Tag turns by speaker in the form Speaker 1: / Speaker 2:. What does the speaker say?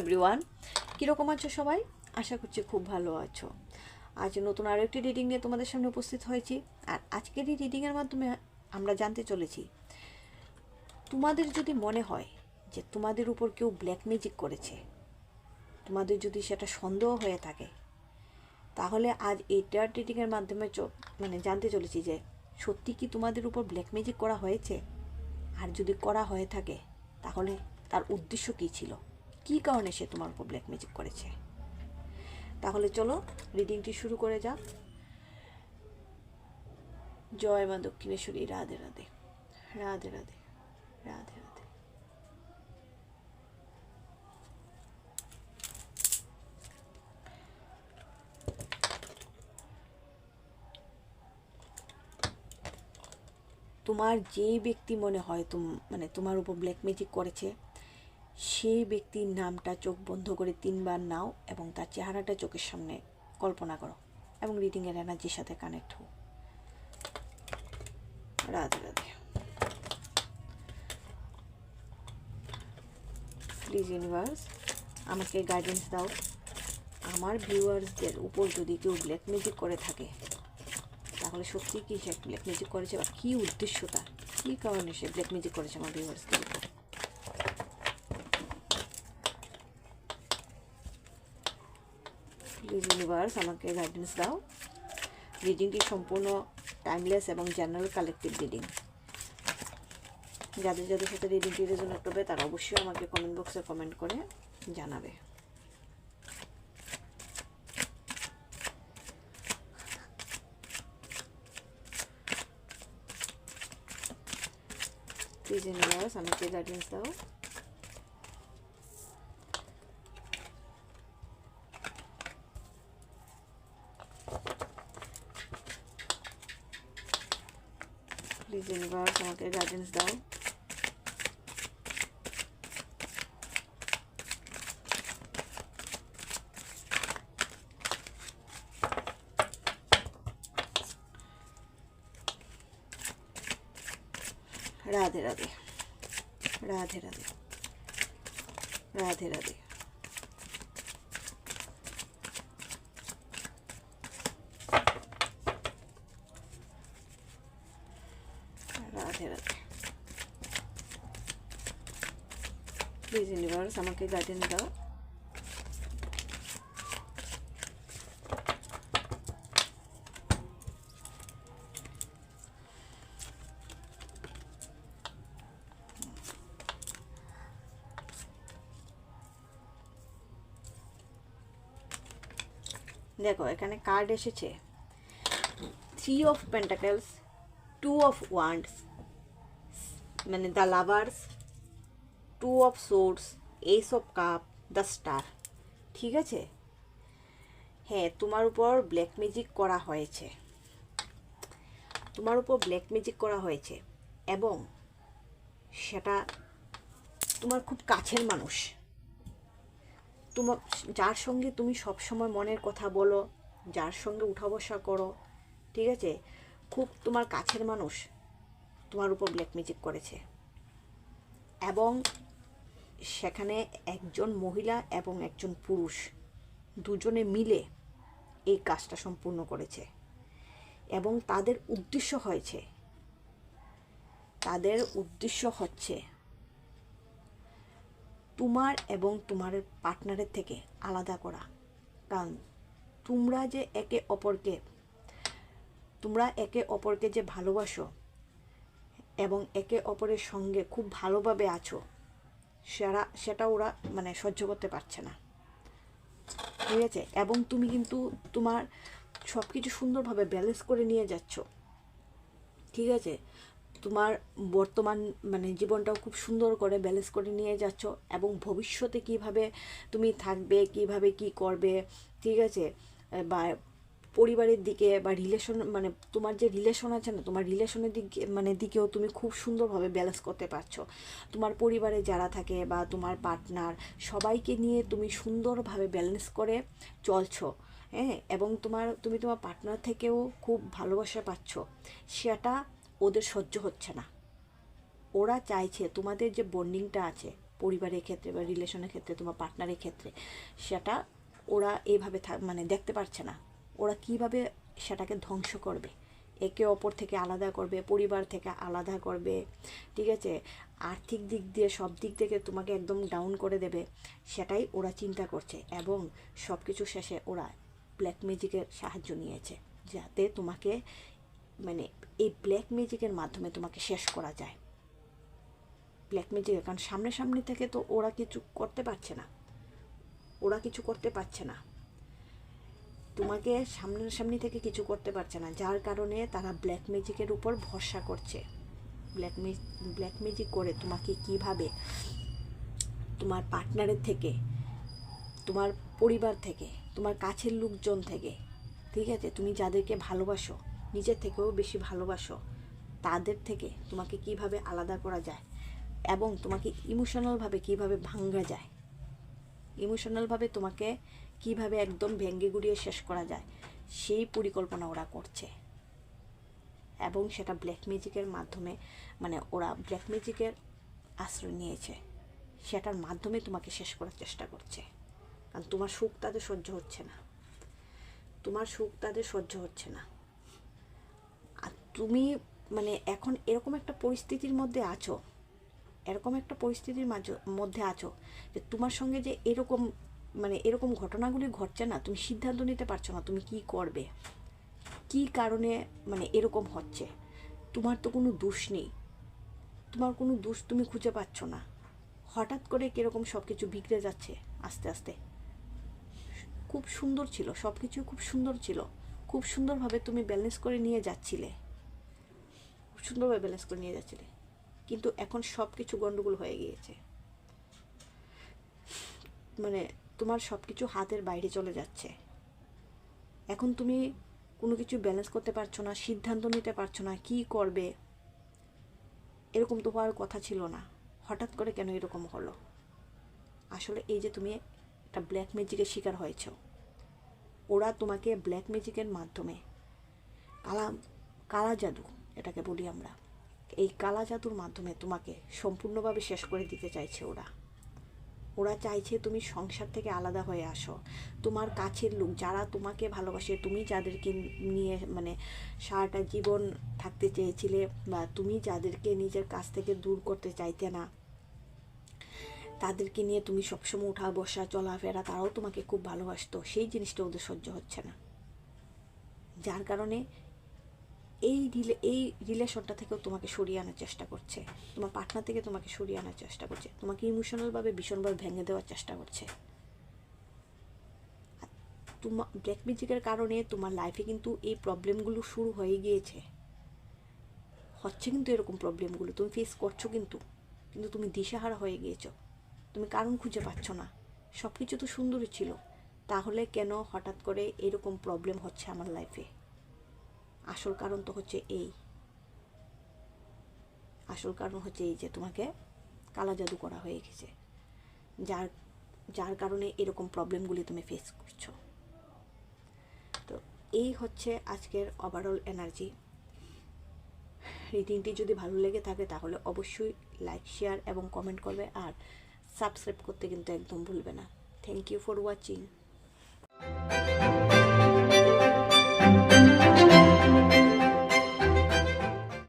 Speaker 1: Everyone কীরকম আছো সবাই? আশা করছি খুব ভালো আছো। আজ নতুন আরও একটি রিডিং নিয়ে তোমাদের সামনে উপস্থিত হয়েছি। আর আজকের এই রিডিংয়ের মাধ্যমে আমরা জানতে চলেছি, তোমাদের যদি মনে হয় যে তোমাদের উপর কেউ ব্ল্যাক ম্যাজিক করেছে, তোমাদের যদি সেটা সন্দেহ হয়ে থাকে, তাহলে আজ এই এইটার রিডিংয়ের মাধ্যমে মানে জানতে চলেছি যে সত্যি কি তোমাদের উপর ব্ল্যাক ম্যাজিক করা হয়েছে? আর যদি করা হয়ে থাকে, তাহলে তার উদ্দেশ্য কী ছিল? কী কারণে সে তোমার উপর ব্ল্যাক ম্যাজিক করেছে? তাহলে চলো রিডিংটি শুরু করে যাক। জয় মা দক্ষিণেশ্বরী, রাধে রাধে। রাধে রাধে রাধে রাধে। তোমার যেই ব্যক্তি মনে হয় তুম মানে তোমার উপর ব্ল্যাক ম্যাজিক করেছে সেই ব্যক্তির নামটা চোখ বন্ধ করে তিনবার নাও এবং তার চেহারাটা চোখের সামনে কল্পনা করো এবং রিডিংয়ের এনার্জির সাথে কানেক্ট হও। রাধে রাধে। প্লিজ ইউনিভার্স আমাকে গাইডেন্স দাও। আমার ভিউয়ার্সদের উপর যদি কেউ ব্ল্যাক ম্যাজিক করে থাকে, তাহলে সত্যি কি সে ব্ল্যাক ম্যাজিক করেছে বা কী উদ্দেশ্য তার কী কারণে সে ব্ল্যাক ম্যাজিক করেছে আমার ভিউয়ার্সদের উপর? ইউনিভার্স আমাকে গাইডেন্স দাও। রিডিংটি সম্পূর্ণ টাইমলেস এবং জেনারেল কালেক্টিভ রিডিং যাদের যাদের সাথে রিডিংটি রেজনেট হবে, তারা অবশ্যই আমাকে কমেন্ট বক্সে কমেন্ট করে জানাবে। প্লিজ আমাকে গাইডেন্স দাও। universe, I want their guidance though. Radhe Radhe Radhe Radhe Radhe Radhe please universe আমাকে গাইডেন্স দাও দেখো এখানে কার্ড এসেছে। Three of pentacles two of wands মানে the lovers two of swords ace of cups, the star. ঠিক আছে? হ্যাঁ তোমার উপর ব্ল্যাক ম্যাজিক করা হয়েছে। তোমার উপর ব্ল্যাক ম্যাজিক করা হয়েছে। এবং সেটা তোমার খুব কাছের মানুষ। তোমার যার সঙ্গে তুমি সবসময় মনের কথা বলো, যার সঙ্গে উঠা বসা করো, ঠিক আছে? খুব তোমার কাছের মানুষ তোমার উপর ব্ল্যাক ম্যাজিক করেছে। এবং সেখানে একজন মহিলা এবং একজন পুরুষ দুজনে মিলে এই কাজটা সম্পূর্ণ করেছে। এবং তাদের উদ্দেশ্য হয়েছে, তাদের উদ্দেশ্য হচ্ছে তোমার এবং তোমার পার্টনারের থেকে আলাদা করা। কারণ তোমরা যে একে অপরকে, তোমরা একে অপরকে যে ভালোবাসো এবং একে অপরের সঙ্গে খুব ভালোভাবে আছো সেরা, সেটা ওরা মানে সহ্য করতে পারছে না। ঠিক আছে? এবং তুমি কিন্তু তোমার সব কিছু সুন্দরভাবে ব্যালেন্স করে নিয়ে যাচ্ছ। ঠিক আছে? তোমার বর্তমান মানে জীবনটাও খুব সুন্দর করে ব্যালেন্স করে নিয়ে যাচ্ছ এবং ভবিষ্যতে কীভাবে তুমি থাকবে, কীভাবে কি করবে, ঠিক আছে? বা পরিবারের দিকে বা রিলেশন মানে তোমার যে রিলেশন আছে না, তোমার রিলেশনের দিকে মানে দিকেও তুমি খুব সুন্দরভাবে ব্যালেন্স করতে পারছ। তোমার পরিবারে যারা থাকে বা তোমার পার্টনার সবাইকে নিয়ে তুমি সুন্দরভাবে ব্যালেন্স করে চলছো হ্যাঁ? এবং তোমার, তুমি তোমার পার্টনার থেকেও খুব ভালোবাসা পাচ্ছ। সেটা ওদের সহ্য হচ্ছে না। ওরা চাইছে তোমাদের যে বন্ডিংটা আছে, পরিবারের ক্ষেত্রে বা রিলেশনের ক্ষেত্রে, তোমার পার্টনারের ক্ষেত্রে, সেটা ওরা এইভাবে থাক- মানে দেখতে পারছে না। ওরা কীভাবে সেটাকে ধ্বংস করবে? একে অপর থেকে আলাদা করবে, পরিবার থেকে আলাদা করবে, ঠিক আছে? আর্থিক দিক দিয়ে, সব দিক থেকে তোমাকে একদম ডাউন করে দেবে, সেটাই ওরা চিন্তা করছে এবং সব কিছু শেষে ওরা ব্ল্যাক ম্যাজিকের সাহায্য নিয়েছে, যাতে তোমাকে মানে এই ব্ল্যাক ম্যাজিকের মাধ্যমে তোমাকে শেষ করা যায়। ব্ল্যাক ম্যাজিকের কারণ সামনে সামনে থেকে তো ওরা কিছু করতে পারছে না। ওরা কিছু করতে পারছে না। তোমাকে সামনাসামনি থেকে কিছু করতে পারছে না, যার কারণে তারা ব্ল্যাক ম্যাজিকের উপর ভরসা করছে। ব্ল্যাক ব্ল্যাক ম্যাজিক করে তোমাকে কীভাবে তোমার পার্টনারের থেকে, তোমার পরিবার থেকে, তোমার কাছের লোকজন থেকে, ঠিক আছে? তুমি যাদেরকে ভালোবাসো, নিজের থেকেও বেশি ভালোবাসো, তাদের থেকে তোমাকে কীভাবে আলাদা করা যায় এবং তোমাকে ইমোশনালভাবে কীভাবে ভাঙ্গা যায়? ইমোশনালভাবে তোমাকে কীভাবে একদম ভেঙ্গে গুড়িয়ে শেষ করা যায়, সেই পরিকল্পনা ওরা করছে। এবং সেটা ব্ল্যাক ম্যাজিকের মাধ্যমে মানে ওরা ব্ল্যাক ম্যাজিকের আশ্রয় নিয়েছে। সেটার মাধ্যমে তোমাকে শেষ করার চেষ্টা করছে। কারণ তোমার সুখ তাদের সহ্য হচ্ছে না। তোমার সুখ তাদের সহ্য হচ্ছে না। আর তুমি মানে এখন এরকম একটা পরিস্থিতির মধ্যে আছো, এরকম একটা পরিস্থিতির মধ্যে আছো যে তোমার সঙ্গে যে এরকম মানে এরকম ঘটনাগুলি ঘটছে না, তুমি সিদ্ধান্ত নিতে পারছ না তুমি কি করবে, কি কারণে মানে এরকম হচ্ছে, তোমার তো কোনো দোষ নেই, তোমার কোনো দোষ তুমি খুঁজে পাচ্ছ না, হঠাৎ করে কীরকম সব কিছু বিগড়ে যাচ্ছে আস্তে আস্তে। খুব সুন্দর ছিল সব কিছু খুব সুন্দর ছিল, খুব সুন্দরভাবে তুমি ব্যালেন্স করে নিয়ে যাচ্ছিলে, খুব সুন্দরভাবে ব্যালেন্স করে নিয়ে যাচ্ছিলে, কিন্তু এখন সব কিছু গণ্ডগোল হয়ে গিয়েছে। মানে তোমার সব কিছু হাতের বাইরে চলে যাচ্ছে। এখন তুমি কোনো কিছু ব্যালেন্স করতে পারছ না, সিদ্ধান্ত নিতে পারছ না, কি করবে? এরকম তো হওয়ার কথা ছিল না। হঠাৎ করে কেন এরকম হলো? আসলে এই যে তুমি একটা ব্ল্যাক ম্যাজিকের শিকার হয়েছ। ওরা তোমাকে ব্ল্যাক ম্যাজিকের মাধ্যমে কালা কালা জাদু, এটাকে বলি আমরা, এই কালা জাদুর মাধ্যমে তোমাকে সম্পূর্ণভাবে শেষ করে দিতে চাইছে ওরা। ওরা চাইছে তুমি সংসার থেকে আলাদা হয়ে আসো। তোমার কাছের লোক যারা তোমাকে ভালোবাসে, তুমি যাদেরকে নিয়ে মানে সারাটা জীবন থাকতে চেয়েছিলে বা তুমি যাদেরকে নিজের কাছ থেকে দূর করতে চাইতে না, তাদেরকে নিয়ে তুমি সবসময় উঠা বসা চলাফেরা তারাও তোমাকে খুব ভালোবাসতো। সেই জিনিসটা ওদের সহ্য হচ্ছে না। যার কারণে এই রিলে এই রিলেশনটা থেকেও তোমাকে সরিয়ে আনার চেষ্টা করছে। তোমার পার্টনার থেকে তোমাকে সরিয়ে আনার চেষ্টা করছে। তোমাকে ইমোশনালভাবে ভীষণভাবে ভেঙে দেওয়ার চেষ্টা করছে। তোমার ব্ল্যাক ম্যাজিকের কারণে তোমার লাইফে কিন্তু এই প্রবলেমগুলো শুরু হয়ে গিয়েছে। হচ্ছে কিন্তু এরকম প্রবলেমগুলো তুমি ফেস করছ কিন্তু। কিন্তু তুমি দিশেহারা হয়ে গিয়েছো। তুমি কারণ খুঁজে পাচ্ছ না। সব কিছু তো সুন্দরই ছিল। তাহলে কেন হঠাৎ করে এরকম প্রবলেম হচ্ছে আমার লাইফে আসল কারণ তো হচ্ছে এই। আসল কারণ হচ্ছে এই যে তোমাকে কালা জাদু করা হয়ে গেছে। যার যার কারণে এরকম প্রবলেমগুলি তুমি ফেস করছ। তো এই হচ্ছে আজকের ওভারঅল এনার্জি রিডিংটি যদি ভালো লেগে থাকে তাহলে অবশ্যই লাইক শেয়ার এবং কমেন্ট করবে আর সাবস্ক্রাইব করতে কিন্তু একদম ভুলবে না। Thank you for watching